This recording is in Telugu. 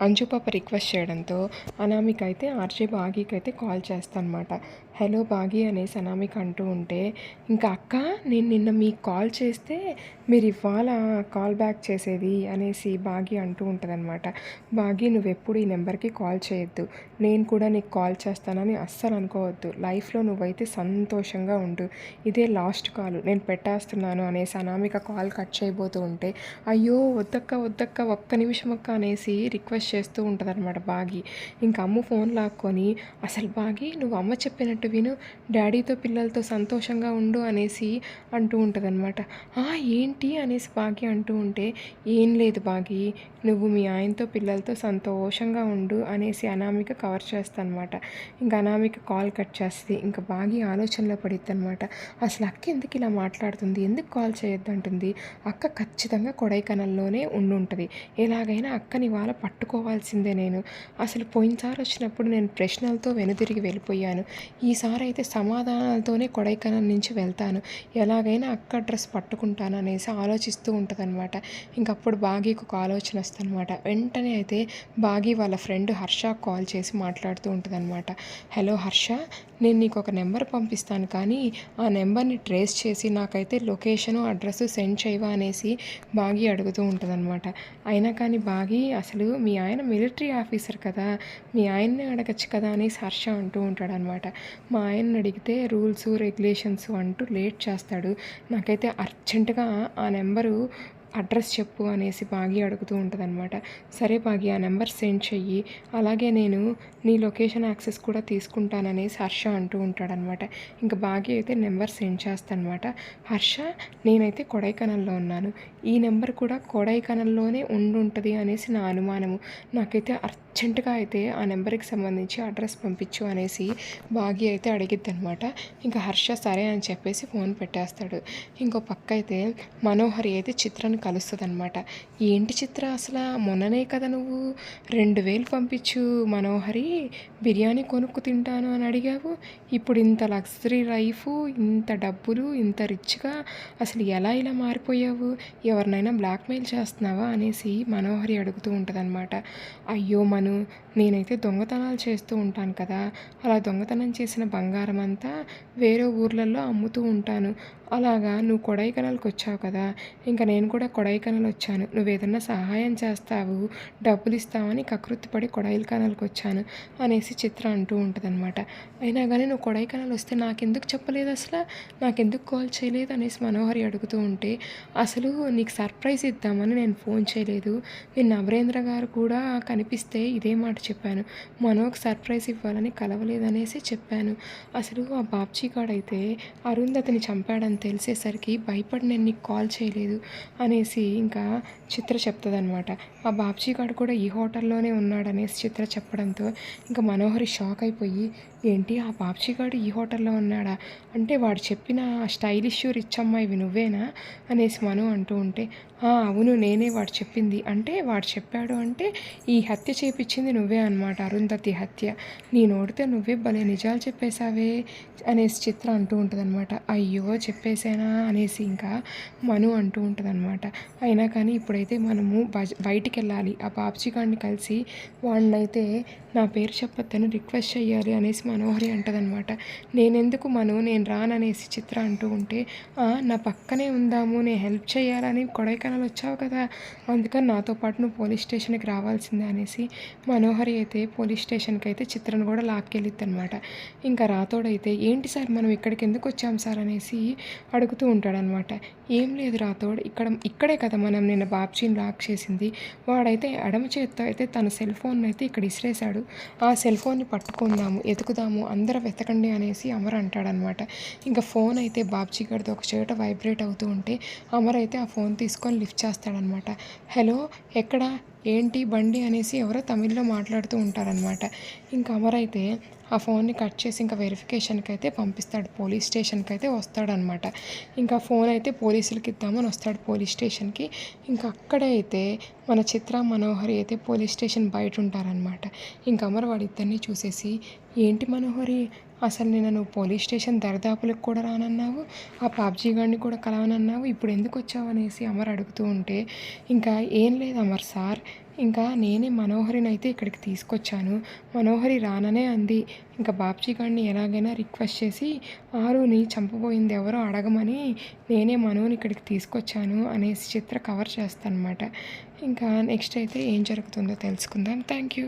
అంజు పాప రిక్వెస్ట్ చేయడంతో అనామిక అయితే ఆర్జే బాగీకి అయితే కాల్ చేస్తానమాట. హలో బాగీ అనేసి అనామిక అంటూ ఉంటే ఇంకా అక్క నేను నిన్న మీకు కాల్ చేస్తే మీరు ఇవాళ కాల్ బ్యాక్ చేసేది అనేసి బాగీ అంటూ ఉంటుందన్నమాట బాగీ నువ్వెప్పుడు ఈ నెంబర్కి కాల్ చేయొద్దు. నేను కూడా నీకు కాల్ చేస్తానని అస్సలు అనుకోవద్దు. లైఫ్లో నువ్వైతే సంతోషంగా ఉండు. ఇదే లాస్ట్ కాల్. నేను పెట్టేస్తున్నాను అనేసి అనామిక కాల్ కట్ చేయబోతూ ఉంటే అయ్యో వద్దక్క వద్దక్క ఒక్క నిమిషం అక్క అనేసి రిక్వెస్ట్ చేస్తూ ఉంటుందన్నమాట బాగి. ఇంకా అమ్మ ఫోన్ లాక్కొని అసలు బాగి నువ్వు అమ్మ చెప్పినట్టు విను డాడీతో పిల్లలతో సంతోషంగా ఉండు అనేసి అంటూ ఉంటుంది అనమాట ఏంటి? అనేసి బాగి అంటూ ఉంటే ఏం లేదు బాగి నువ్వు మీ ఆయనతో పిల్లలతో సంతోషంగా ఉండు అనేసి అనామిక కవర్ చేస్తానమాట ఇంకా అనామిక కాల్ కట్ చేస్తుంది. ఇంకా బాగి ఆలోచనలో పడిద్ది అనమాట అసలు అక్క ఎందుకు ఇలా మాట్లాడుతుంది? ఎందుకు కాల్ చేయొద్దు అంటుంది అక్క ఖచ్చితంగా కొడైకనల్లోనే ఉండి ఉంటుంది ఎలాగైనా అక్కని వాళ్ళ పట్టుకోవాల్సిందే నేను. అసలు పోయినసారి వచ్చినప్పుడు నేను ప్రశ్నలతో వెనుదిరిగి వెళ్ళిపోయాను. ఈసారి అయితే సమాధానాలతోనే కొడైకెనాల్ నుంచి వెళ్తాను. ఎలాగైనా అక్క డ్రెస్ పట్టుకుంటాను అనేసి ఆలోచిస్తూ ఉంటుందన్నమాట. ఇంకప్పుడు బాగీకి ఒక ఆలోచన వస్తుందన్నమాట. వెంటనే అయితే బాగీ వాళ్ళ ఫ్రెండ్ హర్ష కాల్ చేసి మాట్లాడుతూ ఉంటుందన్నమాట. హలో హర్ష నేను నీకు ఒక నెంబర్ పంపిస్తాను కానీ ఆ నెంబర్ని ట్రేస్ చేసి నాకైతే లొకేషను అడ్రస్ సెండ్ చేయవా అనేసి బాగి అడుగుతూ ఉంటుందన్నమాట. అయినా కానీ బాగి అసలు మీ ఆయన మిలిటరీ ఆఫీసర్ కదా మీ ఆయన్ని అడగచ్చు కదా అనేసి హర్ష అంటూ ఉంటాడనమాట. మా ఆయన్ని అడిగితే రూల్స్ రెగ్యులేషన్స్ అంటూ లేట్ చేస్తాడు. నాకైతే అర్జెంటుగా ఆ నెంబరు అడ్రస్ చెప్పు అనేసి పాగి అడుగుతూ ఉంటుందన్నమాట. సరే పాగి ఆ నెంబర్ సెండ్ చెయ్యి. అలాగే నేను నీ లొకేషన్ యాక్సెస్ కూడా తీసుకుంటాననేసి హర్ష అంటూ ఉంటాడనమాట ఇంకా బాగి అయితే నెంబర్ సెండ్ చేస్తానమాట హర్ష నేనైతే కొడైకెనాల్లో ఉన్నాను. ఈ నెంబర్ కూడా కొడైకెనాల్లోనే ఉండి ఉంటుంది అనేసి నా అనుమానము. నాకైతే అర్జెంటుగా అయితే ఆ నెంబర్కి సంబంధించి అడ్రస్ పంపించు అనేసి బాగి అయితే అడిగిద్ది అనమాట ఇంకా హర్ష సరే అని చెప్పేసి ఫోన్ పెట్టేస్తాడు. ఇంకో పక్క అయితే మనోహరి అయితే చిత్రాన్ని కలుస్తుంది అనమాట ఏంటి చిత్ర? అసలు మొన్ననే కదా నువ్వు రెండు వేలు పంపించు మనోహరి బిర్యానీ కొనుక్కు తింటాను అని అడిగావు. ఇప్పుడు ఇంత లగ్జరీ లైఫ్ ఇంత డబ్బులు ఇంత రిచ్గా అసలు ఎలా ఇలా మారిపోయావు? ఎవరినైనా బ్లాక్మెయిల్ చేస్తున్నావా? అనేసి మనోహరి అడుగుతూ ఉంటుందన్నమాట. అయ్యో మను నేనైతే దొంగతనాలు చేస్తూ ఉంటాను కదా. అలా దొంగతనం చేసిన బంగారం అంతా వేరే ఊర్లలో అమ్ముతూ ఉంటాను. అలాగా నువ్వు కొడైకెనాల్కి వచ్చావు కదా ఇంకా నేను కూడా కొడైకెనాల్ వచ్చాను. నువ్వు ఏదన్నా సహాయం చేస్తావు డబ్బులు ఇస్తావని కకృతిపడి కొడైకెనాల్కి వచ్చాను అనేసి చిత్ర అంటూ ఉంటుందన్నమాట. అయినా కానీ నువ్వు కొడైకెనాల్ వస్తే నాకెందుకు చెప్పలేదు అసలు? నాకెందుకు కాల్ చేయలేదు? అనేసి మనోహరి అడుగుతూ ఉంటే అసలు నీకు సర్ప్రైజ్ ఇద్దామని నేను ఫోన్ చేయలేదు. నేను నవరేంద్ర గారు కూడా కనిపిస్తే ఇదే మాట చెప్పాను. మనోకి సర్ప్రైజ్ ఇవ్వాలని కలవలేదనేసి చెప్పాను. అసలు ఆ బాబ్జీ గాడైతే అరుంధతిని చంపాడంతే తెలిసేసరికి భయపడి నేను నీకు కాల్ చేయలేదు అనేసి ఇంకా చిత్ర చెప్తుందనమాట ఆ బాబ్జీ గారు కూడా ఈ హోటల్లోనే ఉన్నాడనేసి చిత్ర చెప్పడంతో ఇంకా మనోహరి షాక్ అయిపోయి ఏంటి ఆ బాబ్జీ గారు ఈ హోటల్లో ఉన్నాడా? అంటే వాడు చెప్పిన స్టైలిష్ రిచ్ అమ్మాయివి నువ్వేనా? అనేసి మను అంటూ ఉంటే అవును నేనే వాడు చెప్పింది. అంటే వాడు చెప్పాడు అంటే ఈ హత్య చేపించింది నువ్వే అనమాట అరుంధతి హత్య. నీ నోడితే నువ్వే భలే నిజాలు చెప్పేశావే అనేసి చిత్ర అంటూ ఉంటుందన్నమాట. అయ్యో చెప్పేశానా అనేసి ఇంకా మను అంటూ ఉంటుందన్నమాట. అయినా కానీ ఇప్పుడైతే మనము బయటికి వెళ్ళాలి ఆ బాబ్జీ గారిని కలిసి వాడినైతే నా పేరు చెప్పొద్దని రిక్వెస్ట్ చేయాలి అనేసి మనోహరి అంటదనమాట నేనెందుకు మను నేను రాననేసి చిత్ర అంటూ ఉంటే నా పక్కనే ఉందాము నేను హెల్ప్ చేయాలని కొడైకెనాల్ వచ్చావు కదా అందుకని నాతో పాటు నువ్వు పోలీస్ స్టేషన్కి రావాల్సిందే అనేసి మనోహరి అయితే పోలీస్ స్టేషన్కి అయితే చిత్రను కూడా లాక్కెళ్ళిద్ది అనమాట ఇంకా రాతోడైతే ఏంటి సార్ మనం ఇక్కడికి ఎందుకు వచ్చాం సార్? అనేసి అడుగుతూ ఉంటాడనమాట ఏం లేదు రాతోడ్ ఇక్కడ ఇక్కడే కదా మనం నిన్న బాబ్జీని లాక్ చేసింది. వాడైతే ఎడమ చేత్తో అయితే తన సెల్ ఫోన్ అయితే ఇక్కడ ఇసిరేశాడు. ఆ సెల్ ఫోన్ని పట్టుకుందాము ఎతుకుదాము అందరూ వెతకండి అనేసి అమర్ అంటాడనమాట ఇంకా ఫోన్ అయితే బాబ్జీ గడిది ఒక చోట వైబ్రేట్ అవుతూ ఉంటే అమర్ అయితే ఆ ఫోన్ తీసుకొని లిఫ్ట్ చేస్తాడనమాట. హలో ఎక్కడ? ఏంటి బండి అనేసి ఎవరో తమిళ్ళో మాట్లాడుతూ ఉంటారనమాట ఇంకా అమరైతే ఆ ఫోన్ని కట్ చేసి ఇంకా వెరిఫికేషన్కి అయితే పంపిస్తాడు పోలీస్ స్టేషన్కి అయితే వస్తాడనమాట ఇంకా ఫోన్ అయితే పోలీసులకి ఇద్దామని వస్తాడు పోలీస్ స్టేషన్కి. ఇంకా అక్కడే అయితే మన చిత్ర మనోహరి అయితే పోలీస్ స్టేషన్ బయట ఉంటారనమాట ఇంకా అమర్ వాడిద్దరిని చూసేసి ఏంటి మనోహరి? అసలు నేను నువ్వు పోలీస్ స్టేషన్ దరిదాపులకు కూడా రానన్నావు? ఆ పాబ్జీ గారిని కూడా కలవనన్నావు? ఇప్పుడు ఎందుకు వచ్చావు? అనేసి అమర్ అడుగుతూ ఉంటే ఇంకా ఏం లేదు అమర్ సార్ ఇంకా నేనే మనోహరిని అయితే ఇక్కడికి తీసుకొచ్చాను. మనోహరి రాననే అంది. ఇంకా బాబ్జీ గారిని ఎలాగైనా రిక్వెస్ట్ చేసి ఆరుని చంపబోయింది ఎవరో అడగమని నేనే మనోని ఇక్కడికి తీసుకొచ్చాను అనేసి చిత్ర కవర్ చేస్తానమాట ఇంకా నెక్స్ట్ అయితే ఏం జరుగుతుందో తెలుసుకుందాం. Thank you.